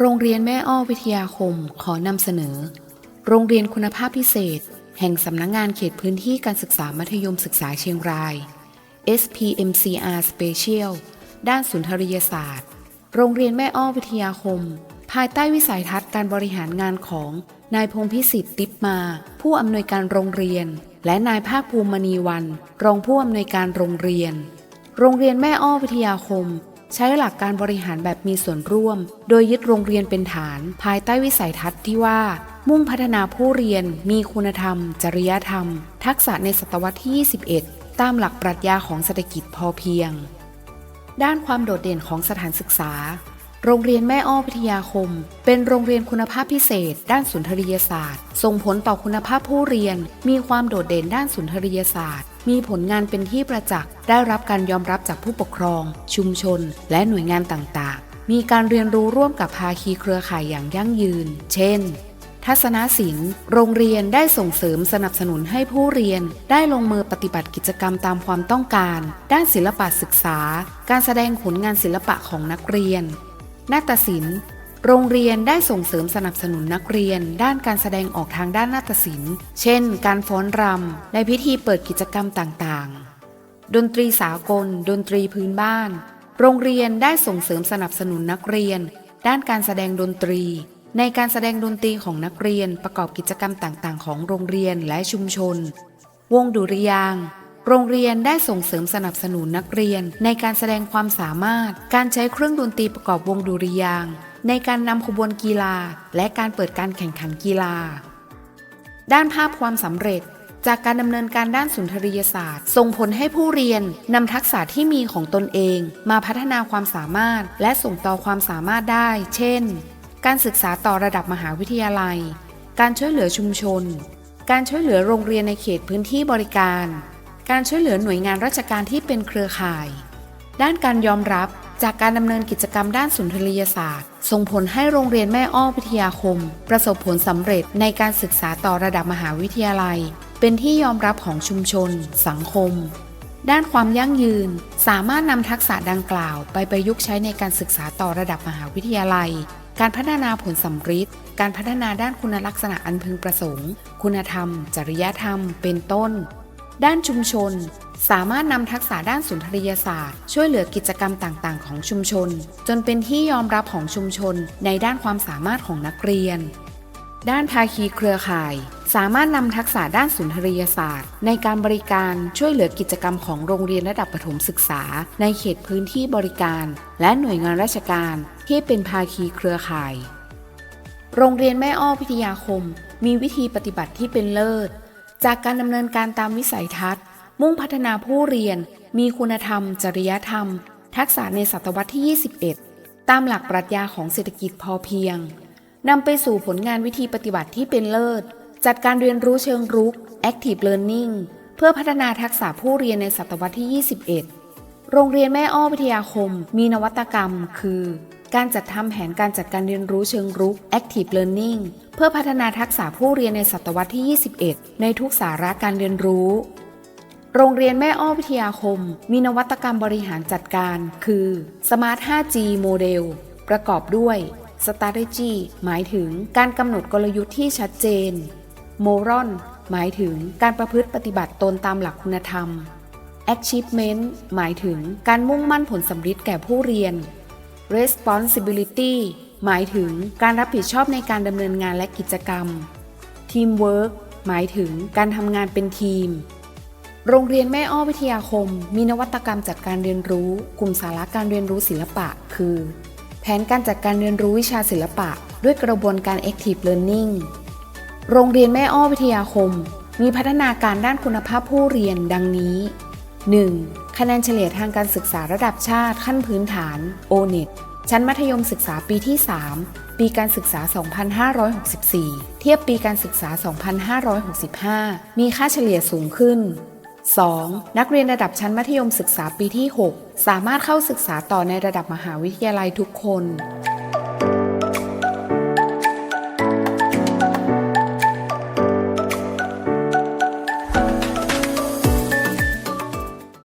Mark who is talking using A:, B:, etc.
A: โรงเรียนแม่อ้อวิทยาคมขอนำเสนอ โรงเรียนคุณภาพพิเศษ แห่งสำนักงงานเขตพื้นที่การศึกษามัธยมศึกษาเชียงราย SPMCR Special ด้านสุนทรียศาสตร์ โรงเรียนแม่อ้อวิทยาคม ภายใต้วิสัยทัศน์การบริหารงานของนายพงพิสิทธิ์ติปมา ผู้อำนวยการโรงเรียน และนายภาคภูมิมณีวัน รองผู้อำนวยการโรงเรียน โรงเรียนแม่อ้อวิทยาคม ใช้หลักการบริหารแบบมีส่วนร่วม โดยยึดโรงเรียนเป็นฐาน ภายใต้วิสัยทัศน์ที่ว่า มุ่งพัฒนาผู้เรียน มีคุณธรรม จริยธรรม ทักษะในศตวรรษที่ 21 ตามหลักปรัชญาของเศรษฐกิจพอเพียง ด้านความโดดเด่นของสถานศึกษา โรงเรียนแม่อ้อวิทยาคม เป็นโรงเรียนคุณภาพพิเศษ ด้านสุนทรียศาสตร์ ส่งผลต่อคุณภาพผู้เรียน มีความโดดเด่นด้านสุนทรียศาสตร์ มีผลงานเป็นที่ประจักษ์ ได้รับการยอมรับจากผู้ปกครอง ชุมชน และหน่วยงานต่างๆ มีการเรียนรู้ร่วมกับภาคีเครือข่ายอย่างยั่งยืน เช่น ทัศนศิลป์ โรงเรียนได้ส่งเสริมสนับสนุนให้ผู้เรียน ได้ลงมือปฏิบัติกิจกรรมตามความต้องการ ด้านศิลปะศึกษา การแสดงผลงานศิลปะของนักเรียน นาฏศิลป์ โรงเรียนได้ส่งเสริมสนับสนุนนักเรียน ด้านการแสดงออกทางด้านนาฏศิลป์ เช่น การฟ้อนรำ ในพิธีเปิดกิจกรรมต่างๆ ดนตรีสากล ดนตรีพื้นบ้าน โรงเรียนได้ส่งเสริมสนับสนุนนักเรียน ด้านการแสดงดนตรี ในการแสดงดนตรีของนักเรียนประกอบกิจกรรมต่างๆ ของโรงเรียนและชุมชน วงดุริยาง โรงเรียนได้ส่งเสริมสนับสนุนนักเรียน ในการแสดงความสามารถ การใช้เครื่องดนตรีประกอบวงดุริยาง ในการนำขบวนกีฬา และการเปิดการแข่งขันกีฬา ด้านภาพความสำเร็จ จากการดำเนินการด้านสุนทรียศาสตร์ ส่งผลให้ผู้เรียนนำทักษะที่มีของตนเอง มาพัฒนาความสามารถ และส่งต่อความสามารถได้ เช่น การศึกษาต่อระดับมหาวิทยาลัย การช่วยเหลือชุมชน การช่วยเหลือโรงเรียนในเขตพื้นที่บริการ การช่วยเหลือหน่วยงานราชการที่เป็นเครือข่าย ด้านการยอมรับจากการดำเนินกิจกรรมด้านสุนทรียศาสตร์ ส่งผลให้โรงเรียนแม่อ้อวิทยาคม ประสบผลสำเร็จในการศึกษาต่อระดับมหาวิทยาลัย เป็นที่ยอมรับของชุมชน สังคม ด้านความยั่งยืน สามารถนำทักษะดังกล่าว ไปประยุกต์ใช้ในการศึกษาต่อระดับมหาวิทยาลัย การพัฒนาผลสัมฤทธิ์การพัฒนาด้านคุณลักษณะอันพึงประสงค์ คุณธรรม จริยธรรม เป็นต้น ด้านชุมชน สามารถนำทักษะด้านสุนทรียศาสตร์ ช่วยเหลือกิจกรรมต่างๆ ของชุมชน จนเป็นที่ยอมรับของชุมชนในด้านความสามารถของนักเรียน ด้านภาคีเครือข่าย สามารถนำทักษะด้านสุนทรียศาสตร์ ในการบริการช่วยเหลือกิจกรรมของโรงเรียนระดับประถมศึกษา ในเขตพื้นที่บริการ และหน่วยงานราชการที่เป็นภาคีเครือข่าย โรงเรียนแม่อ้อพิทยาคม มีวิธีปฏิบัติที่เป็นเลิศ จากการดำเนินการตามวิสัยทัศน์ มุ่งพัฒนาผู้เรียน มีคุณธรรม จริยธรรม ทักษะในศตวรรษที่ 21 ตามหลักปรัชญาของเศรษฐกิจพอเพียงนำไปสู่ผลงานวิธีปฏิบัติที่เป็นเลิศ จัดการเรียนรู้เชิงรุก Active Learning เพื่อพัฒนาทักษะผู้เรียนในศตวรรษที่ 21 โรงเรียนแม่อ้อวิทยาคม มีนวัตกรรม คือ การจัดทำแผนการจัดการเรียนรู้เชิงรุก Active Learning เพื่อพัฒนาทักษะผู้เรียนในศตวรรษที่ 21 ในทุกสาระการเรียนรู้ โรงเรียนแม่อ้อวิทยาคม มีนวัตกรรมบริหารจัดการ คือ Smart 5G โมเดลประกอบด้วย Strategy หมายถึงการกำหนดกลยุทธ์ที่ชัดเจน Moron หมายถึงการประพฤติปฏิบัติตนตามหลักคุณธรรม Achievement หมายถึงการมุ่งมั่นผลสำฤทธิ์แก่ผู้เรียน Responsibility หมายถึงการรับผิดชอบในการดำเนินงานและกิจกรรม Teamwork หมายถึงการทำงานเป็นทีม โรงเรียนแม่อ้อวิทยาคม มีนวัตกรรมจัดการเรียนรู้ กลุ่มสาระการเรียนรู้ศิลปะ คือ แผนการจัดการเรียนรู้วิชาศิลปะ ด้วยกระบวนการ Active Learning โรงเรียนแม่อ้อวิทยาคม มีพัฒนาการด้านคุณภาพผู้เรียนดังนี้ 1. คะแนนเฉลี่ยทางการศึกษาระดับชาติขั้นพื้นฐาน O-NET ชั้นมัธยมศึกษาปีที่ 3 ปีการศึกษา 2564 เทียบปีการศึกษา 2565 มีค่าเฉลี่ยสูงขึ้น 2. นักเรียนระดับชั้นมัธยมศึกษาปีที่ 6 สามารถเข้าศึกษาต่อในระดับมหาวิทยาลัยทุกคน